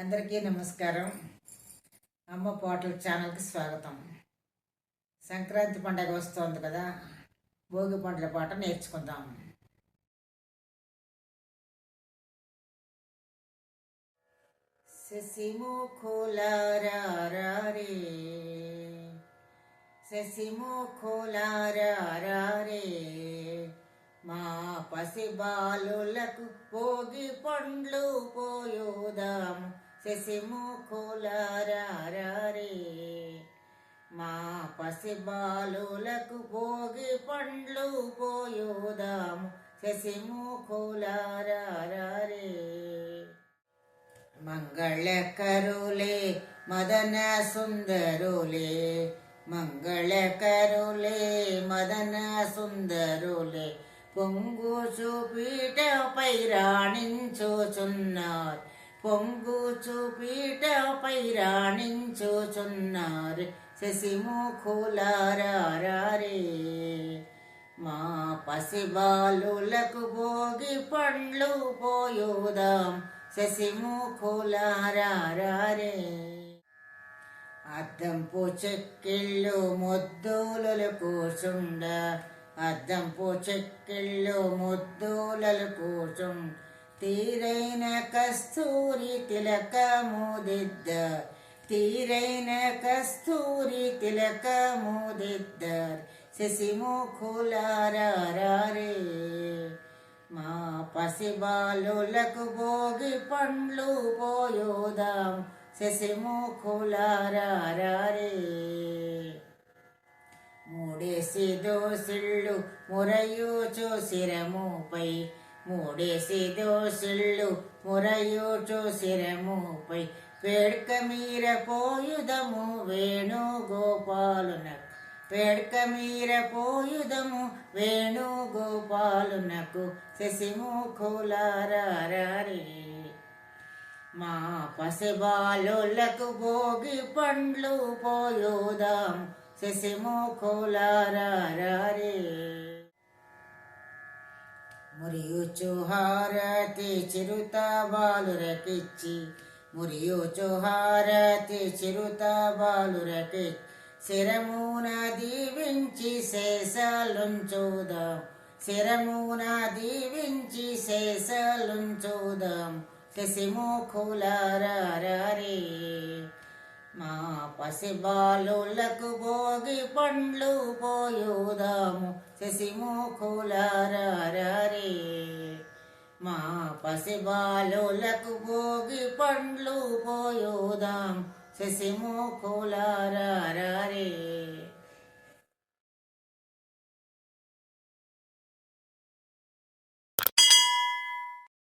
అందరికీ నమస్కారం. అమ్మ పోటల ఛానల్కి స్వాగతం. సంక్రాంతి పండగ వస్తోంది కదా భోగి పండ్ల పాట నేర్చుకుందాం. శశిముఖులారే శశిముఖులారే మా పసి బాలులకు పోగి పండ్లు పోయోదాము. శశిముఖులారే మా పసి బాలులకు పోగి పండ్లు పోయోదాము. శశిముఖులారే మంగళకరులే మదన సుందరులే. మంగళకరులే మదన సుందరులే. పొంగు చూపీటపై రాణించుచున్నారు పొంగు చూపీటపై రాణించుచున్నారు శశిముఖులారే మా పసిబాలులకు భోగి పండ్లు పోయోదాం శశిముఖులారే అద్దంపు చెక్కిళ్ళు ముద్దులలు కూర్చుండ అద్దంపు చెక్కిళ్ళు ముద్దులలు కూర్చుండ తీరైన కస్తూరి తిలకముదిద్ద తీరైన కస్తూరి తిలకముదిద్దర్ శశిముఖులారే మా పసిబాలులకు భోగి పండ్లు పోయోదాం శశిముఖులారే మూడేసి దోసిళ్ళు మురయూచు శిరముపై మూడేసి దోసిళ్ళు మురయూచు శిరముపై. వేడుక మీర పోయుదము వేణు గోపాలునకు వేడుక మీర పోయుదము వేణు గోపాలునకు శశిముఖులారే మా పసిబాలులకు భోగి పండ్లు పోయుదాం. శశిముఖులారే మురియుచు హారతి చిరుత బాలురకిచ్చి మురియుచు హారతి చిరుత బాలురకి శిరమున దీవించి శేషాలుంచుదాం శిరమున దీవించి శేషాలుంచుదాం శశిముఖులారే మా పసిబాలులకు భోగి పండ్లు పోయుదాము. శశిముఖులారే మా పసిబాలులకు భోగి పండ్లు పోయోదాం. శశిమో శశిముఖులారే